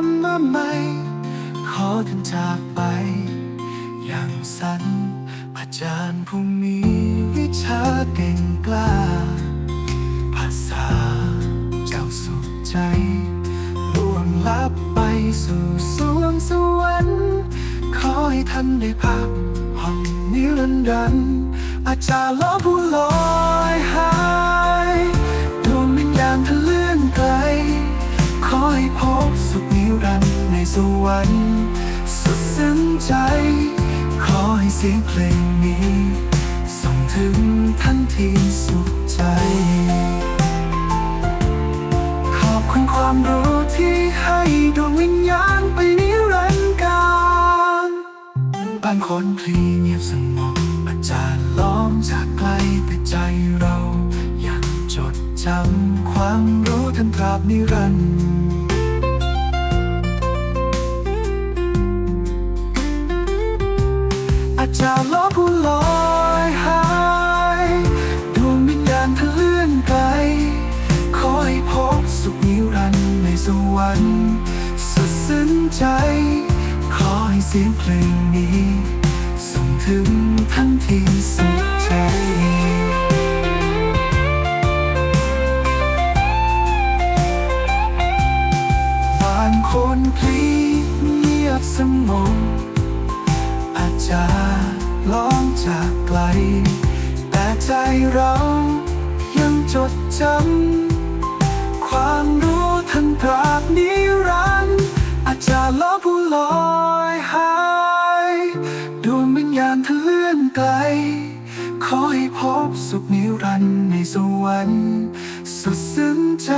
ทำไมขอท่านจากไป อย่างสันอาจารย์ผู้มีวิชาเก่งกล้า ภาษาเจ้าสุขใจล่วงลับไปสู่สวงสวรรค์ ขอให้ท่านได้พักผ่อนนิรันดร์อาจารย์ล้อผู้ลอย วรรค์สุดซึ้งใจ ขอให้เสียงเพลงนี้ ส่งถึงท่านที่สุขใจ ขอบคุณความรู้ที่ให้ดวงวิญญาณไปนิรันดร์การบางคนพลีเงียบสงบอาจารย์ล้อมจากไกลแต่ใจเรา ยังจดจำความรู้ท่านตราบนิรันดร์ ใจ ขอให้เสียงเพลงนี้ ส่งถึงท่านที่สุขใจบางคนพลีเงียบสงบอาจจะร้องจากไกล แต่ใจเรายังจดจำ ลอยหายดวงวิญญาณท่านเลื่อนไกล ขอให้พบสุขนิรันดร์ในสวรรค์สุดซึ้งใจ